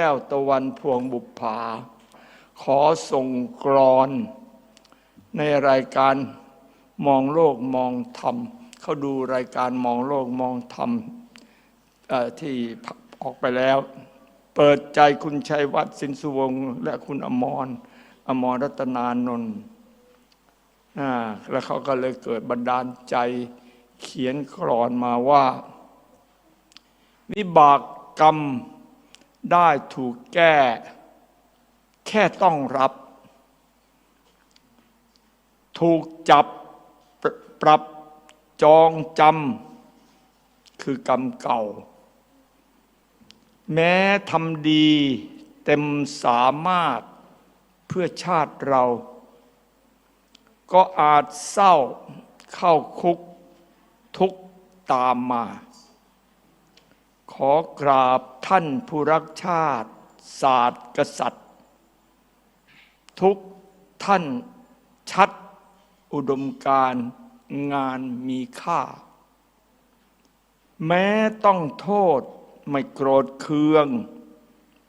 แก้วตะวันพวงบุปผาขอส่งกรอน ในรายการมองโลกมองธรรมเขาดูรายการมองโลกมองธรรมที่ออกไปแล้ว เปิดใจคุณชัยวัฒน์สินสุวงศ์และคุณอมรอมรรัตนานนท์แล้วเขาก็เลยเกิดบันดาลใจเขียนกรอนมาว่า วิบากกรรม ได้ถูกแก้ แค่ต้องรับ ถูกจับปรปรับจองจำคือกรรมเก่า แม้ทำดีเต็มสามารถเพื่อชาติเรา ก็อาจเศร้าเข้าคุกทุกตามมา ขอกราบท่านผู้รักชาติ ศาสตร์กษัตริย์ ทุกท่านชัดอุดมการงานมีค่า แม้ต้องโทษไม่โกรธเคือง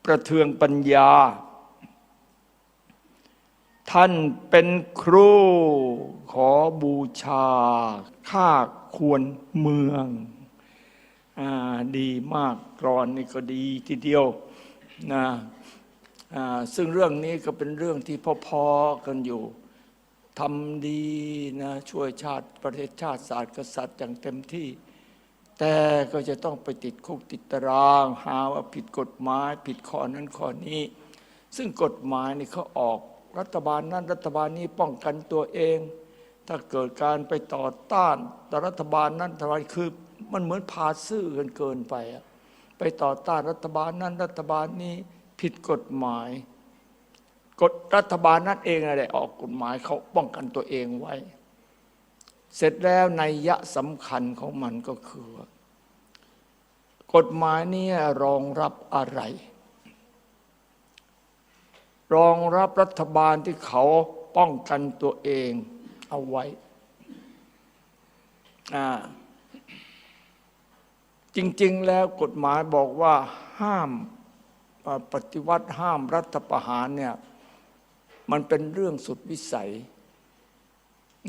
ประเทืองปัญญา ท่านเป็นครูขอบูชาข้าควรเมือง ดีมากกรอนนี่ก็ดีทีเดียวนะซึ่งเรื่องนี้ก็เป็นเรื่องที่พอๆกันอยู่ทำดีนะช่วยชาติประเทศชาติศาสตร์กษัตริย์อย่างเต็มที่ แต่ก็จะต้องไปติดคุกติดตาราง หาว่าผิดกฎหมายผิดข้อนั้นข้อนี้ ซึ่งกฎหมายนี่เขาออกรัฐบาลนั้นรัฐบาลนี้ป้องกันตัวเอง ถ้าเกิดการไปต่อต้านแต่รัฐบาลนั้นรัฐบาลคือ มันเหมือนพาซื่อกันเกินไปอะไปต่อต้านรัฐบาลนั้นรัฐบาลนี้ผิดกฎหมายกฎรัฐบาลนั้นเองอะไรออกกฎหมายเขาป้องกันตัวเองไว้ เสร็จแล้วในยะสำคัญของมันก็คือ กฎหมายนี้รองรับอะไร รองรับรัฐบาลที่เขาป้องกันตัวเองเอาไว้อ่า จริง ๆ แล้วกฎหมายบอกว่าห้ามปฏิวัติห้ามรัฐประหารเนี่ยมันเป็นเรื่องสุดวิสัย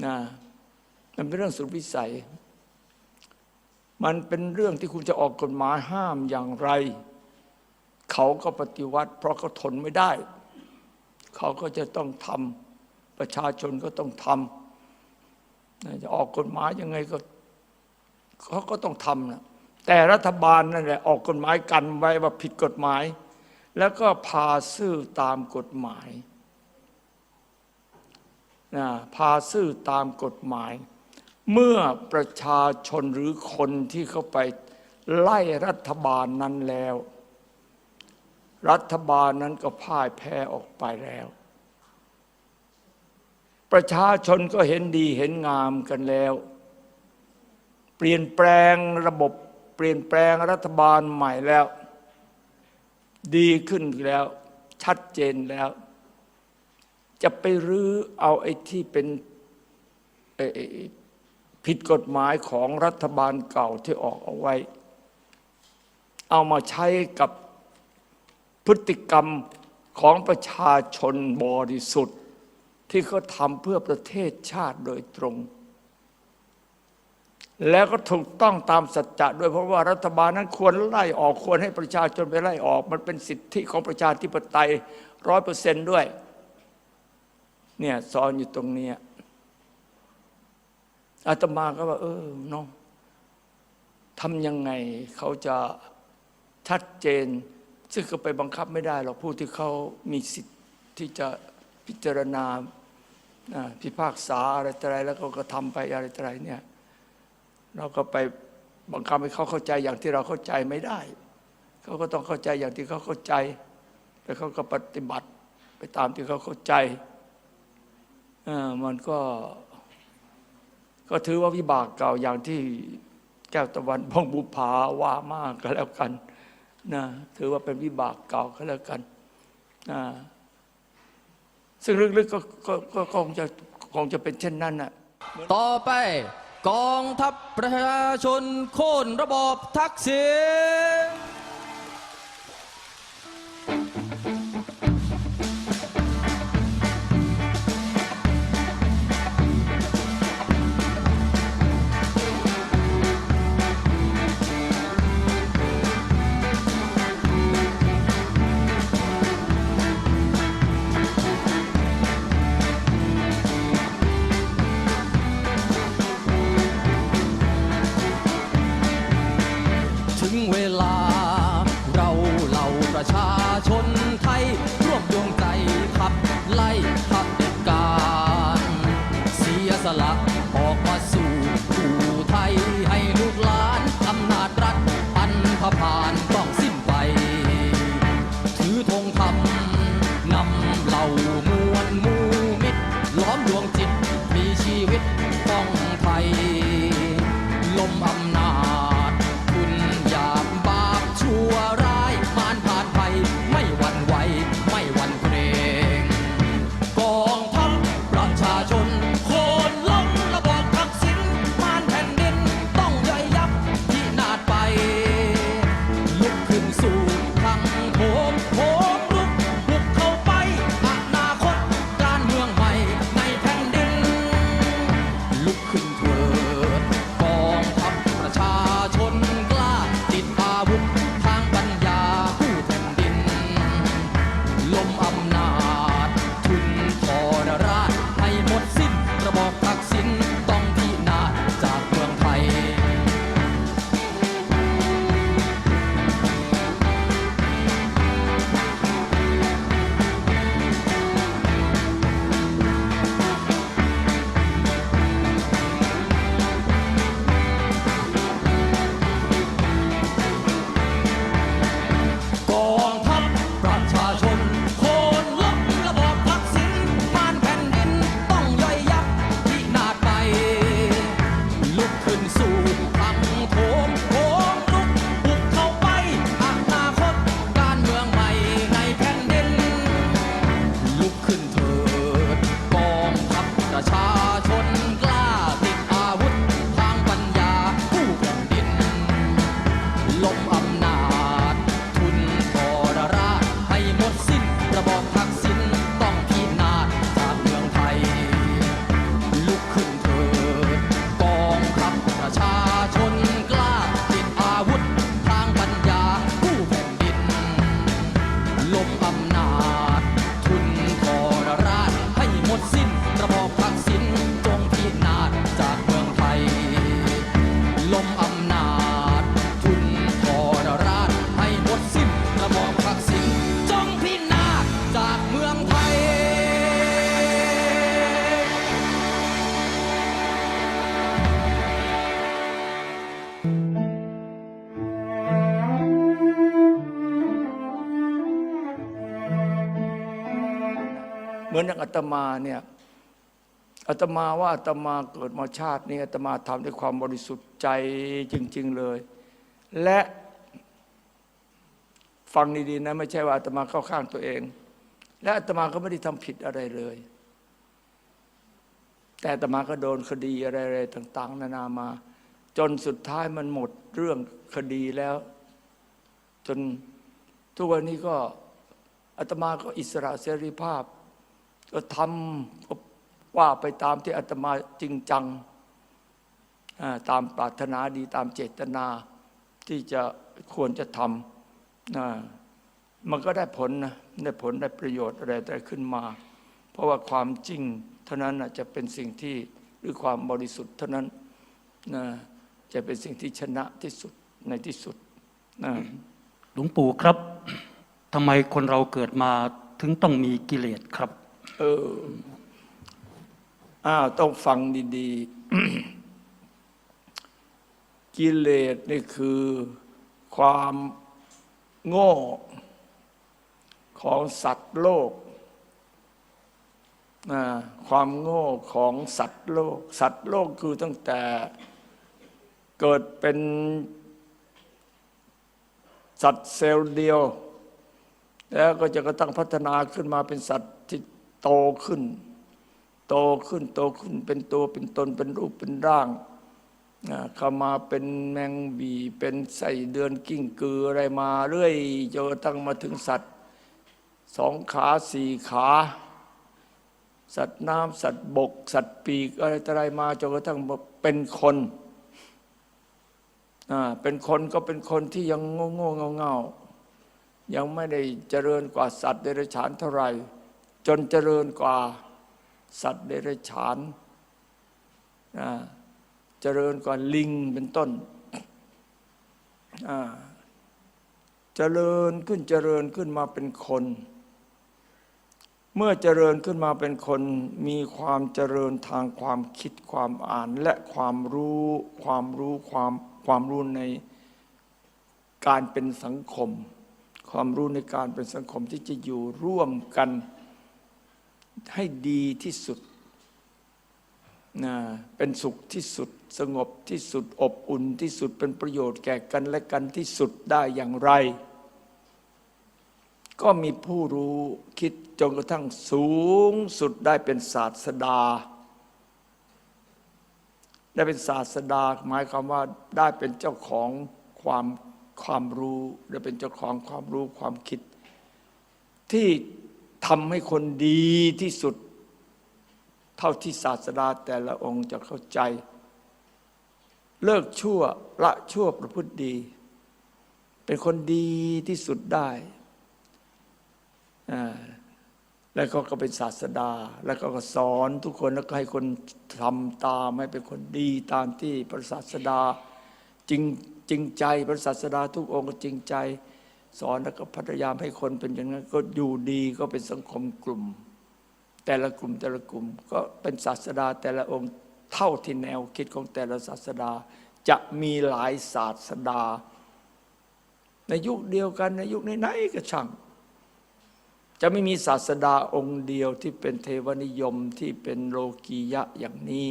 นะมันเป็นเรื่องสุดวิสัย มันเป็นเรื่องที่คุณจะออกกฎหมายห้ามอย่างไร เขาก็ปฏิวัติ เพราะเขาทนไม่ได้ เขาก็จะต้องทำประชาชนก็ต้องทำจะออกกฎหมายยังไงก็เขาก็ต้องทำนะ แต่รัฐบาลนั่นแหละออกกฎหมายกันไว้ว่าผิดกฎหมาย แล้วก็พาซื่อตามกฎหมายนะพาซื่อตามกฎหมาย เมื่อประชาชนหรือคนที่เข้าไปไล่รัฐบาลนั้นแล้ว รัฐบาลนั้นก็พ่ายแพ้ออกไปแล้ว ประชาชนก็เห็นดีเห็นงามกันแล้ว เปลี่ยนแปลงระบบ ปลี่ยนแปลงรัฐบาลใหม่แล้ว ดีขึ้นแล้ว ชัดเจนแล้ว จะไปรื้อเอาไอ้ที่เป็นผิดกฎหมายของรัฐบาลเก่าที่ออกเอาไว้ เอามาใช้กับพฤติกรรมของประชาชนบริสุทธิ์ ที่เขาทำเพื่อประเทศชาติโดยตรง แล้วก็ถูกต้องตามสัจจะด้วยเพราะว่ารัฐบาลนั้นควรไล่ออกควรให้ประชาชนไปไล่ออก มันเป็นสิทธิของประชาธิปไตยร้อยเปอร์เซนต์ด้วย เนี่ยสอนอยู่ตรงนี้อาตมาก็ว่า เออเนาะทำยังไงเขาจะชัดเจน ซึ่งก็ไปบังคับไม่ได้หรอกผู้ที่เขามีสิทธิ์ที่จะพิจารณาอ่าพิพากษาอะไรต่ออะไรแล้วก็ทำไปอะไรต่ออะไรเนี่ย เราก็ไปบังคับให้เขาเข้าใจอย่างที่เราเข้าใจไม่ได้ เขาก็ต้องเข้าใจอย่างที่เขาเข้าใจแล้วเขาก็ปฏิบัติไปตามที่เขาเข้าใจอ่ามันก็ ก็ถือว่าวิบากเก่าอย่างที่แก้วตะวันพองบุภาว่ามากก็แล้วกันนะถือว่าเป็นวิบากเก่าก็แล้วกันนะซึ่งลึกๆก็ก็คงจะคงจะเป็นเช่นนั้นน่ะต่อไป กองทัพประชาชนโค่นระบอบทักษิณานอำนาจ ล เหมือนอย่างอาตมาเนี่ยอาตมาว่าอาตมาเกิดมาชาตินี้อาตมาทำด้วยความบริสุทธิ์ใจจริง ๆเลย และฟังดีๆนะไม่ใช่ว่าอาตมาเข้าข้างตัวเอง และอาตมาก็ไม่ได้ทำผิดอะไรเลย แต่อาตมาก็โดนคดีอะไรๆต่าง ๆ นานามา จนสุดท้ายมันหมดเรื่องคดีแล้ว จนทุกวันนี้ก็อาตมาก็อิสระเสรีภาพ ก็ทำก็ว่าไปตามที่อาตมาจริงจัง ตามปรารถนาดีตามเจตนาที่จะควรจะทำะมันก็ได้ผลนะได้ผลได้ประโยชน์อะไรแต่ขึ้นมา เพราะว่าความจริงเท่านั้นจะเป็นสิ่งที่หรือความบริสุทธิ์เท่านั้นนะจะเป็นสิ่งที่ชนะที่สุดในที่สุดนะหลวงปู่ครับทำไมคนเราเกิดมาถึงต้องมีกิเลสครับ เอออ้าวต้องฟังดีๆ กิเลสนี่คือความโง่ของสัตว์โลกนะความโง่ของสัตว์โลก สัตว์โลกคือตั้งแต่เกิดเป็นสัตว์เซลล์เดียว แล้วก็จะกระทั่งพัฒนาขึ้นมาเป็นสัตว์ โตขึ้น โตขึ้นโตขึ้นเป็นตัวเป็นตนเป็นรูปเป็นร่างเข้ามาเป็นแมงบีเป็นไส้เดือนกิ้งกืออะไรมาเรื่อยจนกระทั่งมาถึงสัตว์สองขาสี่ขา สัตว์น้ำสัตว์บก สัตว์ปีกอะไรอะไรมาจนกระทั่งเป็นคนเป็นคนก็เป็นคนที่ยังโง่โง่เงาเงายังไม่ได้เจริญกว่าสัตว์เดรัจฉานเท่าไหร่ จนเจริญกว่าสัตว์เดรัจฉานนะเจริญกว่าลิงเป็นต้นเจริญขึ้นเจริญขึ้นมาเป็นคน เมื่อเจริญขึ้นมาเป็นคนมีความเจริญทางความคิดความอ่านและความรู้ความรู้ความความรู้ในการเป็นสังคม ความรู้ในการเป็นสังคมที่จะอยู่ร่วมกัน ให้ดีที่สุดนะเป็นสุขที่สุด สงบที่สุด อบอุ่นที่สุดเป็นประโยชน์แก่กันและกันที่สุดได้อย่างไร ก็มีผู้รู้คิดจนกระทั่งสูงสุดได้เป็นศาสดา ได้เป็นศาสดาหมายความว่าได้เป็นเจ้าของความความรู้ ได้เป็นเจ้าของความรู้ความคิด ที่ ทำให้คนดีที่สุด เท่าที่ศาสดาแต่ละองค์จะเข้าใจ เลิกชั่วละชั่วประพฤติดี เป็นคนดีที่สุดได้แล้วก็ก็เป็นศาสดา แล้วก็สอนทุกคนแล้วก็ให้คนทำตามให้เป็นคนดีตามที่พระศาสดาจริงจริงใจพระศาสดาทุกองค์ก็จริงใจ สอนแล้วก็พยายามให้คนเป็นอย่างนั้น ก็อยู่ดีก็เป็นสังคมกลุ่ม แต่ละกลุ่มแต่ละกลุ่ม ก็เป็นศาสดาแต่ละองค์เท่าที่แนวคิดของแต่ละศาสดา จะมีหลายศาสดา ในยุคเดียวกันในยุคไหนๆก็ช่าง จะไม่มีศาสดาองค์เดียวที่เป็นเทวนิยมที่เป็นโลกียะอย่างนี้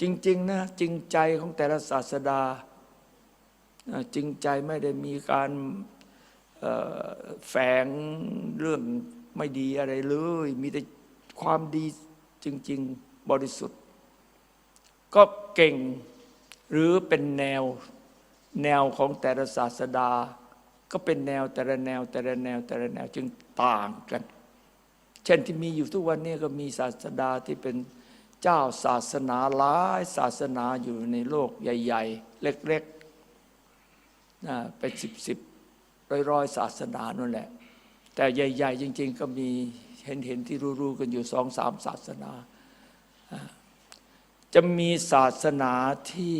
จริง ๆ นะ จริงใจของแต่ละศาสดาอ่า จริงใจไม่ได้มีการแฝงเรื่องไม่ดีอะไรเลย มีแต่ความดีจริง ๆ บริสุทธิ์ ก็เก่งหรือเป็นแนวแนวของแต่ละศาสดา ก็เป็นแนวแต่ละแนวแต่ละแนวแต่ละแนวจึงต่างกัน เช่นที่มีอยู่ทุกวันนี้ก็มีศาสดาที่เป็นเจ้าศาสนาหลายศาสนาอยู่ในโลกใหญ่ ๆ เล็ก ๆ นะเป็นสิบสิบร้อยร้อยศาสนานั่นแหละ แต่ใหญ่ ๆ จริง ๆ ก็มีเห็นเห็นที่รู้ๆกันอยู่สองสามศาสนา จะมีศาสนาที่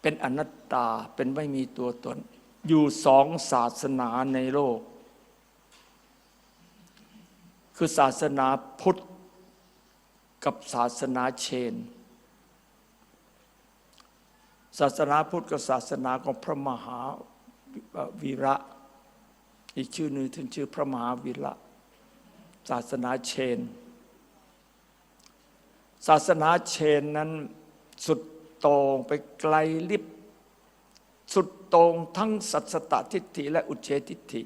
เป็นอนัตตาเป็นไม่มีตัวตน อยู่สองศาสนาในโลก คือศาสนาพุทธกับศาสนาเชน ศาสนาพุทธกับศาสนาของพระมหาวีระ อีกชื่อหนึ่งถึงชื่อพระมหาวีระ ศาสนาเชน ศาสนาเชนนั้นสุดโต่งไปไกลลิบสุดโต่งทั้งสัตสตทิฏฐิและอุเฉทิฏฐิ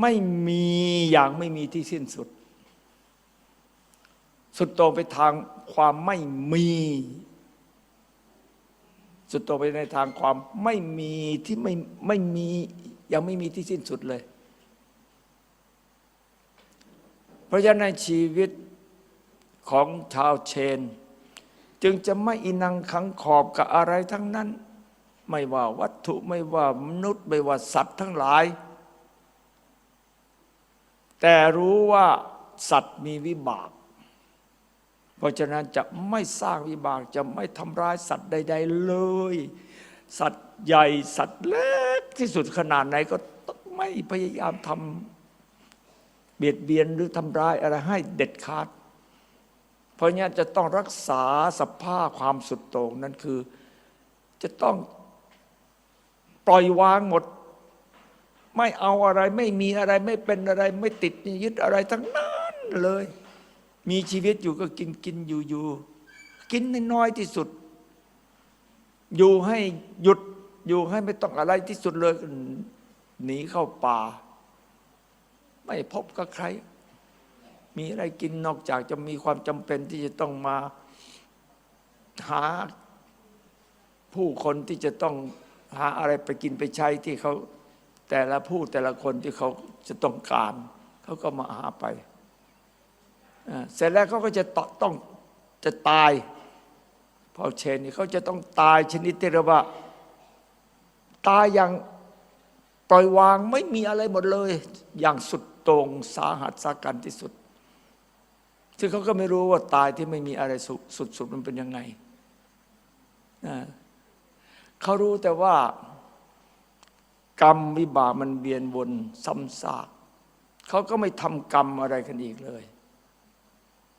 ไม่มีอย่างไม่มีที่สิ้นสุด สุดโต่งไปทางความไม่มี สุดโต่งไปในทางความไม่มีที่ไม่ไม่มียังไม่มีที่สิ้นสุดเลย เพราะฉะนั้นในชีวิตของชาวเชน จึงจะไม่อินังขังขอบกับอะไรทั้งนั้น ไม่ว่าวัตถุไม่ว่ามนุษย์ ไม่ว่าสัตว์ทั้งหลาย แต่รู้ว่าสัตว์มีวิบาก ราะฉะนั้นจะไม่สร้างวิบากจะไม่ทำร้ายสัตว์ใด ๆ เลย สัตว์ใหญ่สัตว์เล็กที่สุดขนาดไหนก็ไม่พยายามทำเบียดเบียนหรือทำร้ายอะไรให้เด็ดขาด เพราะงั้นจะต้องรักษาสภาพความสุดโต่งนั้นคือจะต้องปล่อยวางหมด ไม่เอาอะไรไม่มีอะไรไม่เป็นอะไร ไม่ติดยึดอะไรทั้งนั้นเลย มีชีวิตอยู่ก็กินกินอยู่อยู่กินน้อยที่สุด อยู่ให้หยุดอยู่ให้ไม่ต้องอะไรที่สุดเลยหนีเข้าป่า ไม่พบกับใคร มีอะไรกินนอกจากจะมีความจำเป็นที่จะต้องมาหาผู้คนที่จะต้องหาอะไรไปกินไปใช้ที่เขาแต่ละผู้แต่ละคนที่เขาจะต้องการ เขาก็มาหาไป เสร็จแล้วเขาก็จะต้องจะตายพอเชนนี่เขาจะต้องตายชนิดที่เรียกว่า ตายอย่างปล่อยวางไม่มีอะไรหมดเลย อย่างสุดต่งสาหัสสากันที่สุด ซึ่งเขาก็ไม่รู้ว่าตายที่ไม่มีอะไรสุดสุดๆมันเป็นยังไงเขารู้แต่ว่ากรรมวิบากมันเวียนวนซ้ำซากเขาก็ไม่ทำกรรมอะไรกันอีกเลย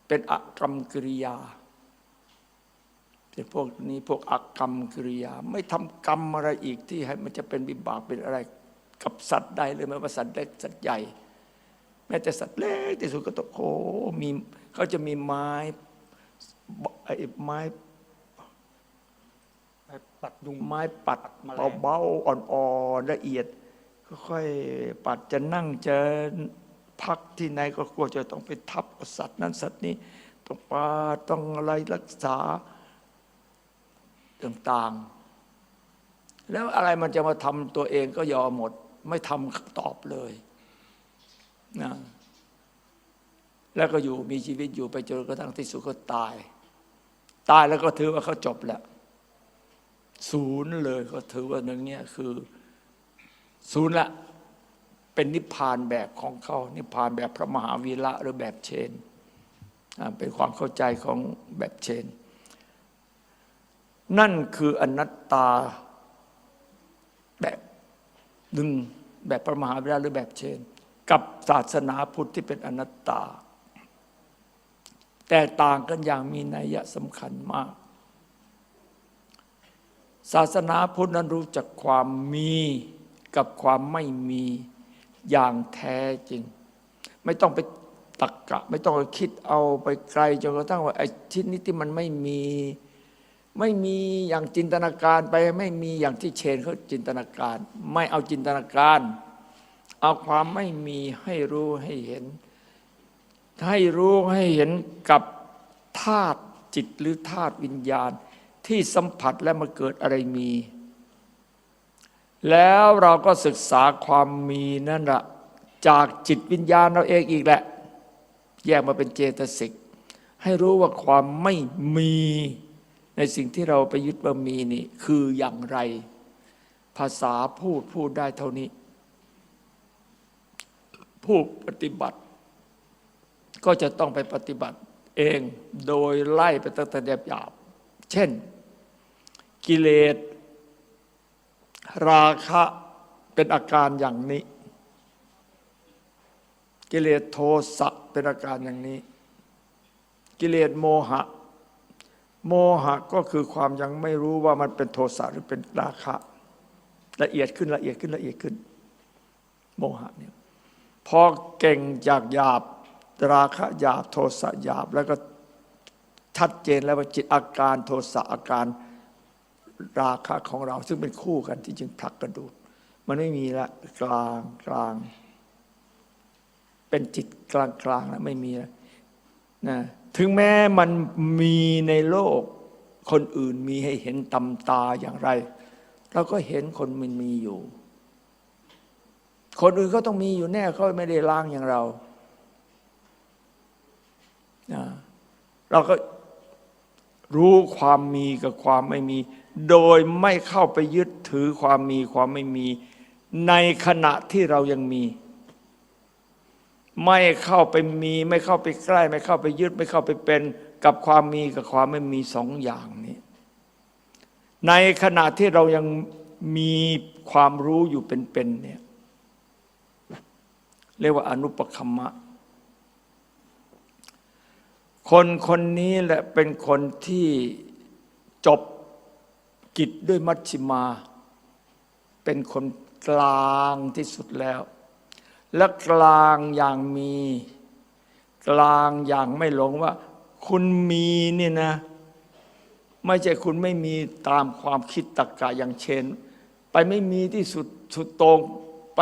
เป็นอกรรมกิริยาเป็นพวกนี้พวกอกรรมกิริยา ไม่ทำกรรมอะไรอีกที่ให้มันจะเป็นวิบากเป็นอะไร กับสัตว์ใดเลยไม่ว่าสัตว์เล็กสัตว์ใหญ่ แม้แต่สัตว์เล็กที่สุดก็ต้องโอ้มีเขาจะมีไม้ไอ้ไม้ไปปัดยุงไม้ปัดแมลงเบาๆอ่อนๆละเอียดค่อยๆปัดจะนั่งจะ พักที่ไหนก็กลัวจะต้องไปทับกับสัตว์นั้นสัตว์นี้ ต้องปาต้องอะไรรักษาต่างๆ แล้วอะไรมันจะมาทำตัวเองก็ยอมหมด ไม่ทำตอบเลยนะแล้วก็อยู่มีชีวิตอยู่ไปจนกระทั่งที่สุดก็ตาย ตายแล้วก็ถือว่าเขาจบแล้วศูนย์เลยก็ถือว่าหนึ่งเนี่ยคือศูนย์ละ เป็นนิพพานแบบของเขานิพพานแบบพระมหาวีระหรือแบบเชน เป็นความเข้าใจของแบบเชน นั่นคืออนัตตาแบบหนึ่งแบบพระมหาวีระหรือแบบเชน กับศาสนาพุทธที่เป็นอนัตตา แต่ต่างกันอย่างมีนัยยะสำคัญมาก ศาสนาพุทธนั้นรู้จักความมีกับความไม่มี อย่างแท้จริง ไม่ต้องไปตักกะ ไม่ต้องไปคิดเอาไปไกลจนกระทั่งว่าไอ้ชิ้นนี้ที่มันไม่มี ไม่มีอย่างจินตนาการไปไม่มีอย่างที่เชนเขาจินตนาการ ไม่เอาจินตนาการ เอาความไม่มีให้รู้ให้เห็น ให้รู้ให้เห็นกับธาตุจิตหรือธาตุวิญญาณที่สัมผัสและมาเกิดอะไรมี แล้วเราก็ศึกษาความมีนั่นละจากจิตวิญญาณเราเองอีกแหละ แยกมาเป็นเจตสิก ให้รู้ว่าความไม่มีในสิ่งที่เราไปยึดว่ามีนี่คืออย่างไร ภาษาพูดพูดได้เท่านี้ ผู้ปฏิบัติ ก็จะต้องไปปฏิบัติเองโดยไล่ไปตั้งแต่เดียบหยาบ เช่น กิเลส ราคะเป็นอาการอย่างนี้ กิเลสโทสะเป็นอาการอย่างนี้ กิเลสโมหะ โมหะก็คือความยังไม่รู้ว่ามันเป็นโทสะหรือเป็นราคะ ละเอียดขึ้นละเอียดขึ้นละเอียดขึ้น โมหะเนี่ยพอเก่งจากหยาบราคะหยาบโทสะหยาบแล้วก็ชัดเจนแล้วว่าจิตอาการโทสะอาการ ราคะของเราซึ่งเป็นคู่กันที่จึงผลักกระดูดมันไม่มีละกลางกลาง เป็นจิตกลางกลางแล้วไม่มีล้วนะถึงแม้มันมีในโลก คนอื่นมีให้เห็นตำตาอย่างไรเราก็เห็นคนมันมีอยู่ คนอื่นก็ต้องมีอยู่แน่เขาไม่ได้ล้างอย่างเรานะเราก็รู้ความมีกับความไม่มี โดยไม่เข้าไปยึดถือความมีความไม่มี ในขณะที่เรายังมี ไม่เข้าไปมี ไม่เข้าไปใกล้ ไม่เข้าไปยึด ไม่เข้าไปเป็นกับความมีกับความไม่มีสองอย่างนี้ในขณะที่เรายังมีความรู้อยู่เป็นๆเนี่ยเรียกว่าอนุปคัมมะ คนคนนี้แหละเป็นคนที่จบ กิจด้วยมัชชิมา เป็นคนกลางที่สุดแล้ว และกลางอย่างมี กลางอย่างไม่หลงว่า คุณมีนี่นะ ไม่ใช่คุณไม่มีตามความคิดตรรกะอย่างเช่น ไปไม่มีที่สุดสุดตรงไป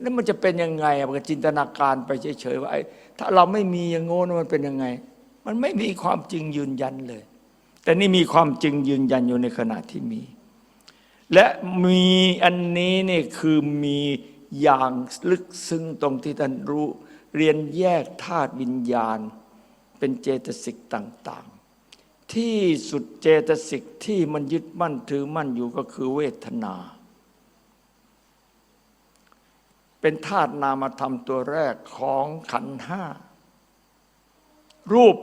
แล้วมันจะเป็นยังไงมันก็จินตนาการไปเฉยๆว่าถ้าเราไม่มีอย่างโง่นมันเป็นยังไง มันไม่มีความจริงยืนยันเลย แต่นี่มีความจริงยืนยันอยู่ในขณะที่มี และมีอันนี้นี่คือมีอย่างลึกซึ้งตรงที่ท่านรู้ เรียนแยกธาตุวิญญาณ เป็นเจตสิกต่าง ๆ ที่สุดเจตสิกที่มันยึดมั่นถือมั่นอยู่ก็คือเวทนา เป็นธาตุนามธรรมตัวแรกของขันธ์ห้า รูป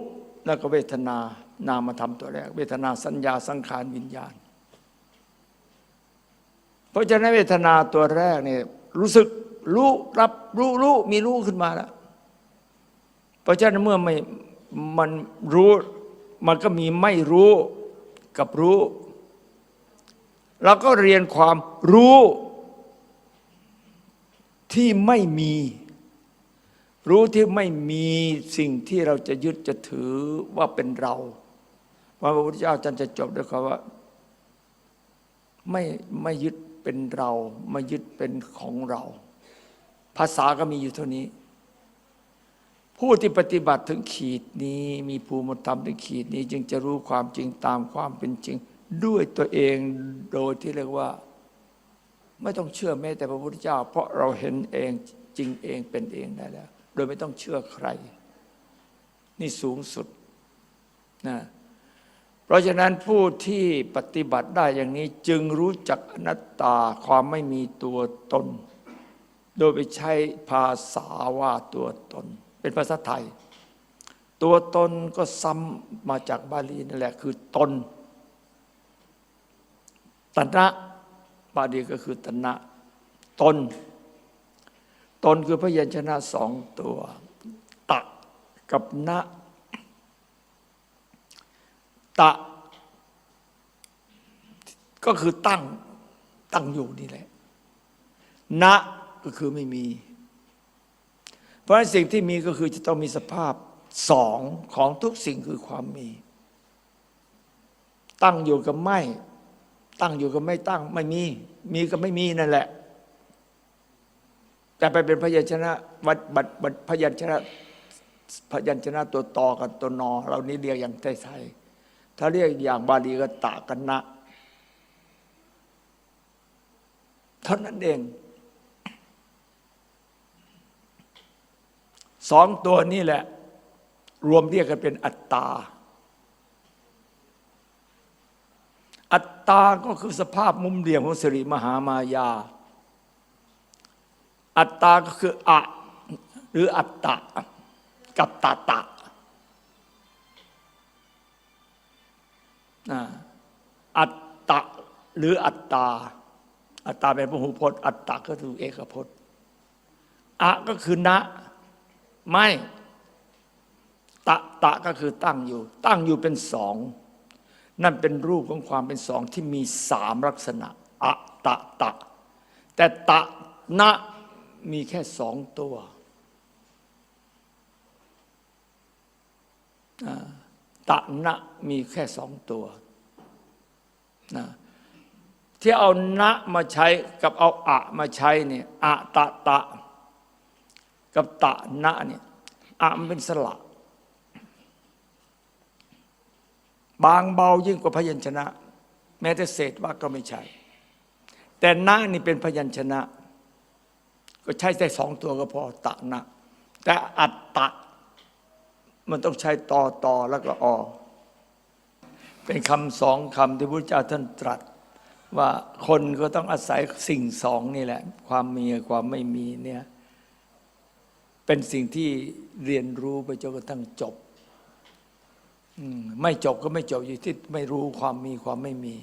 แล้วก็เวทนา นามธรรมตัวแรก เวทนาสัญญาสังขารวิญญาณ เพราะฉะนั้นเวทนาตัวแรกเนี่ยรู้สึกรู้รับรู้รู้มีรู้ขึ้นมาแล้วเพราะฉะนั้นเมื่อไม่มันรู้มันก็มีไม่รู้กับรู้เราก็เรียนความรู้ที่ไม่มี รู้ที่ไม่มีสิ่งที่เราจะยึดจะถือว่าเป็นเรา พระพุทธเจ้าท่านจะจบด้วยคำว่าไม่ไม่ยึดเป็นเราไม่ยึดเป็นของเรา ภาษาก็มีอยู่เท่านี้ ผู้ที่ปฏิบัติถึงขีดนี้ มีภูมิธรรมถึงขีดนี้ จึงจะรู้ความจริงตามความเป็นจริง ด้วยตัวเองโดยที่เรียกว่า ไม่ต้องเชื่อแม้แต่พระพุทธเจ้า เพราะเราเห็นเองจริงเองเป็นเองได้แล้ว โดยไม่ต้องเชื่อใคร นี่สูงสุดนะ เพราะฉะนั้นผู้ที่ปฏิบัติได้อย่างนี้จึงรู้จักอนัตตาความไม่มีตัวตน โดยไปใช้ภาษาว่าตัวตน เป็นภาษาไทย ตัวตนก็ซ้ำมาจากบาลีนั่นแหละคือตนตนะบาลีก็คือตนะตน ตนคือพยัญชนะสองตัว ตะกับนะ ตะ ก็คือตั้งตั้งอยู่นี่แหละนะก็คือไม่มี เพราะฉะนั้นสิ่งที่มีก็คือจะต้องมีสภาพสองของทุกสิ่งคือความมี ตั้งอยู่กับไม่ ตั้งอยู่กับไม่ตั้งไม่มี มีกับไม่มีนั่นแหละ แต่ไปเป็นพยัญชนะวัดบัดบัดพยัญชนะพยัญชนะตัวต่อกับตัวนอเรานี้เรียกอย่างไทยๆ ถ้าเรียกอย่างบาลีก็ตะกันนะเท่านั้นเอง สองตัวนี้แหละ รวมเรียกกันเป็นอัตตา อัตตาก็คือสภาพมุมเหลี่ยมของสิริมหามายา อัตตาก็คืออะ หรืออัตตะ กับตาตะ อัตตะหรืออัตตา อัตตาเป็นพหูพจน์ อัตตะก็คือเอกพจน์อะก็คือนะไม่ตะตะก็คือตั้งอยู่ ตั้งอยู่เป็นสอง นั่นเป็นรูปของความเป็นสองที่มีสามลักษณะอะตะตะ แต่ตะนะมีแค่สองตัว ตะนะมีแค่สองตัวนะที่เอานะมาใช้กับเอาอะมาใช้เนี่ยอะตะตะ กับตะนะเนี่ยอะมันเป็นสระบางเบายิ่งกว่าพยัญชนะ แม้แต่เศษว่าก็ไม่ใช่ แต่นะนี่เป็นพยัญชนะ ก็ใช้แต่สองตัวก็พอตะนะ แต่อัตตะ มันต้องใช้ต่อต่อแล้วก็ออเป็นคำสองคำที่พระเจ้าท่านตรัส ว่าคนก็ต้องอาศัยสิ่งสองนี่แหละ ความมีความไม่มีเนี่ยเป็นสิ่งที่เรียนรู้ไปจนกระทั่งจบอืมไม่จบก็ไม่จบอยู่ที่ไม่รู้ความมีความไม่มี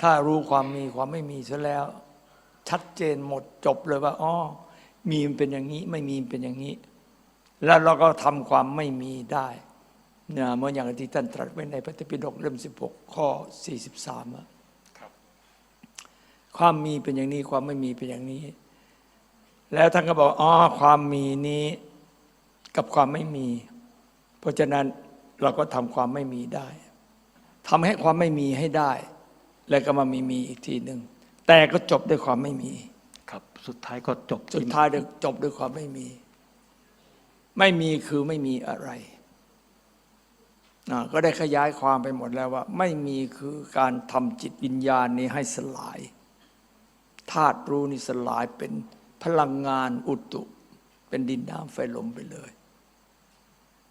ถ้ารู้ความมีความไม่มีซะแล้ว ชัดเจนหมดจบเลยว่าอ๋อมีมันเป็นอย่างนี้ ไม่มีเป็นอย่างนี้ แล้วเราก็ทำความไม่มีได้เนี่ยเหมื่อนอย่างที่ท่านตรัสไว้ในพระธรรมปิฎกเล่ม16 ข้อ 43อะความมีเป็นอย่างนี้ความไม่มีเป็นอย่างนี้ แล้วท่านก็บอกอ๋อความมีนี้กับความไม่มี เพราะฉะนั้นเราก็ทำความไม่มีได้ทำให้ความไม่มีให้ได้ แล้วก็มามีมีอีกทีหนึ่งแต่ก็จบด้วยความไม่มี ครับ สุดท้ายก็จบสุดที่ท้ายด้วยจบด้วยความไม่มี ไม่มีคือไม่มีอะไร ก็ได้ขยายความไปหมดแล้วว่า ไม่มีคือการทำจิตวิญญาณนี้ให้สลายธาตุรู้นี่สลายเป็นพลังงานอุตุ เป็นดินน้ำไฟลมไปเลย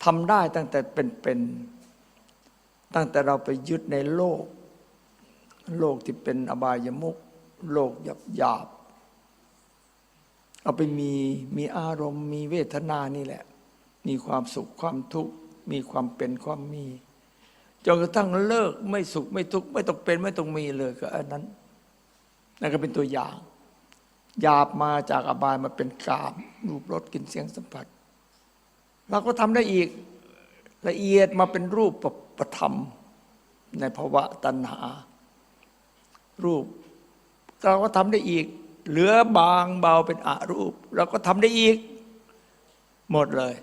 ทำได้ตั้งแต่เป็นๆตั้งแต่เราไปยึดในโลก โลกที่เป็นอบายมุกโลกหยาบหยาบๆเอาไปมีมีอารมณ์มีเวทนานี่แหละ มีความสุขความทุกข์มีความเป็นความมีจนกระทั่งเลิกไม่สุขไม่ทุกข์ไม่ต้องเป็นไม่ต้องมีเลยก็อันนั้นนั่นก็เป็นตัวอย่างหยาบมาจากอบายมาเป็นกามรูปรสกลิ่นเสียงสัมผัสเราก็ทำได้อีกละเอียดมาเป็นรูปประธรรม ในภาวะตัณหา รูป เราก็ทำได้อีก เหลือบางเบาเป็นอรูป เราก็ทำได้อีก หมดเลย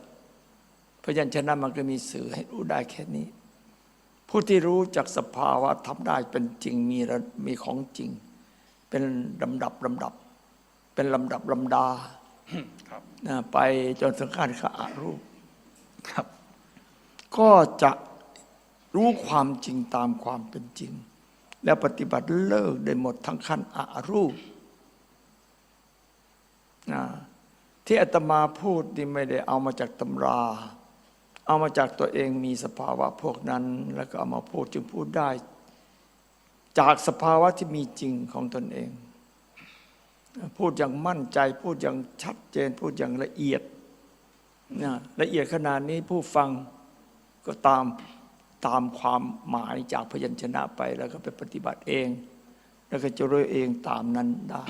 พยัญชนะมันก็มีสื่อให้รู้ได้แค่นี้ ผู้ที่รู้จากสภาวะทำได้เป็นจริงมีระมีของจริง เป็นลำดับลำดับ เป็นลำดับลำดาครับนะไปจนถึงขั้นขาอารูปครับ ก็จะรู้ความจริงตามความเป็นจริง แล้วปฏิบัติเลิกได้หมดทั้งขั้นอารูปนะที่อาตมาพูดนี่ไม่ได้เอามาจากตำรา เอามาจากตัวเองมีสภาวะพวกนั้น แล้วก็เอามาพูดจึงพูดได้ จากสภาวะที่มีจริงของตนเอง พูดอย่างมั่นใจ พูดอย่างชัดเจน พูดอย่างละเอียดนะละเอียดขนาดนี้ผู้ฟังก็ตามตามความหมายจากพยัญชนะไปแล้วก็ไปปฏิบัติเอง แล้วก็จะรู้เองตามนั้นได้